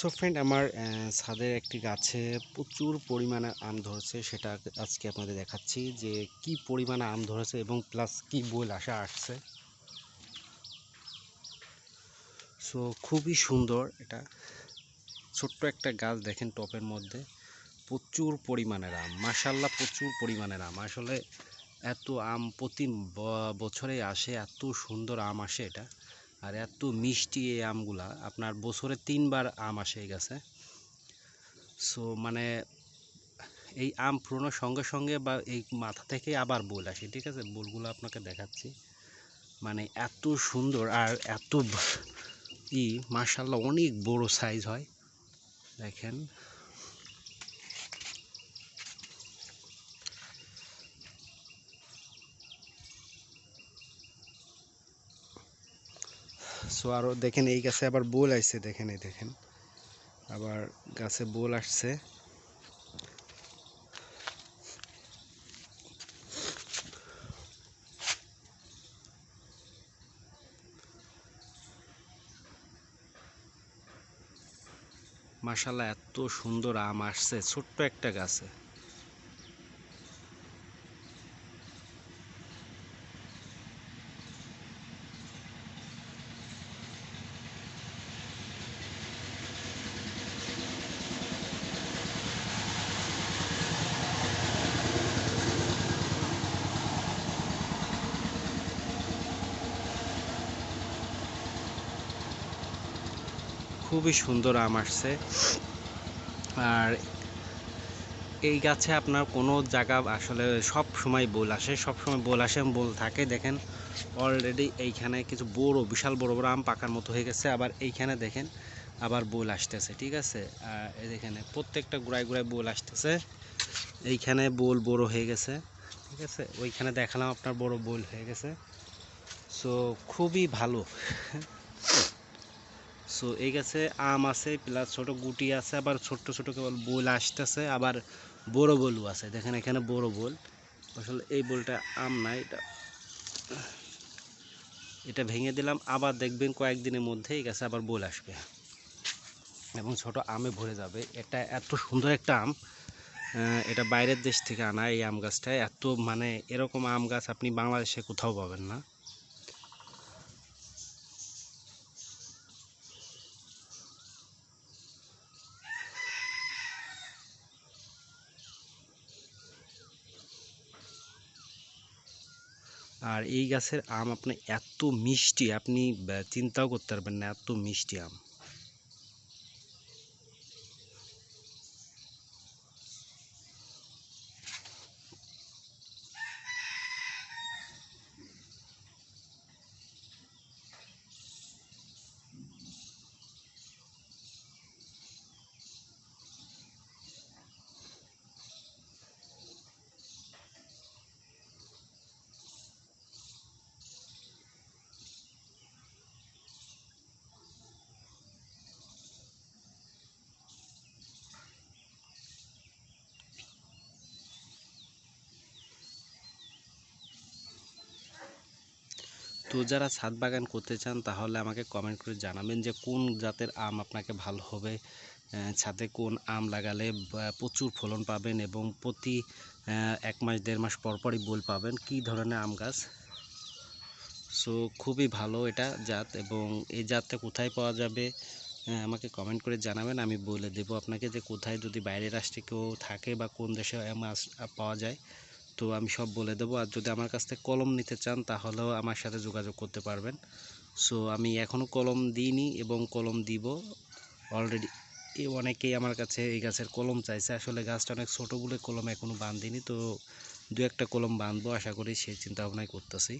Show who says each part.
Speaker 1: So friend আমার ছাদের একটি গাছে প্রচুর পরিমাণে আম ধরেছে। সেটা আজকে আপনাদের দেখাচ্ছি যে কি পরিমাণে আম ধরেছে এবং প্লাস কি বই আশা আসছে। সো খুবই সুন্দর এটা। ছোট্ট একটা গাছ দেখেন টপের মধ্যে। প্রচুর পরিমাণের আম মাসাল্লাহ প্রচুর পরিমাণের আম। আসলে এত আম প্রতি বছরে আসে, এত সুন্দর আম আসে এটা। আর এত মিষ্টি এই আমগুলা। আপনার বছরে তিনবার আম আসে এই গাছে। সো মানে এই আম ফুরোনোর সঙ্গে সঙ্গে বা এই মাথা থেকে আবার বোল আসে, ঠিক আছে? বোলগুলো আপনাকে দেখাচ্ছি। মানে এত সুন্দর আর এত ই মার্শাল্লাহ অনেক বড় সাইজ হয়। দেখেন। সো আরও দেখেন, এই গাছে আবার বোল আসছে দেখেন, এই দেখেন। আবার গাছে বোল আসছে। মাশাল্লাহ এত সুন্দর আম আসছে, ছোট্ট একটা গাছে। খুবই সুন্দর আম আসছে। আর এই গাছে আপনার কোনো জায়গা আসলে সব সময় বোল আসে, সব সময় বোল আসে, বোল থাকে। দেখেন অলরেডি এইখানে কিছু বড়, বিশাল বড় বড় আম পাকার মতো হয়ে গেছে। আবার এইখানে দেখেন, আবার বোল আসতেছে, ঠিক আছে? আর এই দেখেন, প্রত্যেকটা গুড়ায় গুড়ায় বোল আসতেছে। এইখানে বোল বড় হয়ে গেছে, ঠিক আছে? ওইখানে দেখালাম আপনার বড় বোল হয়ে গেছে। সো খুবই ভালো। সো এই গাছে আম আছে, প্লাস ছোট গুটি আছে, আবার ছোট্ট ছোট কেবল বোল আসতেছে, আবার বড় বোলও আছে। দেখেন এখানে বড় বোল। আসলে এই বোলটা আম না, এটা এটা ভেঙে দিলাম, আবার দেখবেন কয়েকদিনের মধ্যে এই গাছে আবার বোল আসবে। এবং ছোট আমে ভরে যাবে। এটা এত সুন্দর একটা আম এটা বাইরের দেশ থেকে আনা এই আম গাছটা। এত মানে এরকম আম গাছ আপনি বাংলাদেশে কোথাও পাবেন না। আর এই গাছের আম আপনি এত মিষ্টি, আপনি চিন্তাও করতে পারবেন না, এত মিষ্টি আম। তো যারা ছাদ বাগান করতে চান, তাহলে আমাকে কমেন্ট করে জানাবেন যে কোন জাতের আম আপনাকে ভালো হবে। ছাদে কোন আম লাগালে প্রচুর ফলন পাবেন এবং প্রতি এক মাস, দেড় মাস পর পরই বোল পাবেন। কি ধরনের আম গাছ? সো খুবই ভালো এটা জাত এবং এই জাতটা কোথায় পাওয়া যাবে আমাকে কমেন্ট করে জানাবেন। আমি বলে দেবো আপনাকে যে কোথায় যদি বাইরের রাষ্ট্রে কেউ থাকে বা কোন দেশে আম পাওয়া যায়। তো আমি সব বলে দেবো। আর যদি আমার কাছ থেকে কলম নিতে চান, তাহলেও আমার সাথে যোগাযোগ করতে পারবেন। সো আমি এখনও কলম দিইনি এবং কলম দিব। অলরেডি অনেকেই আমার কাছে এই গাছের কলম চাইছে। আসলে গাছটা অনেক ছোটো বলে কলম এখনও বাঁধিনি। তো দু একটা কলম বাঁধবো, আশা করি সেই চিন্তা ভাবনায় করতেছি।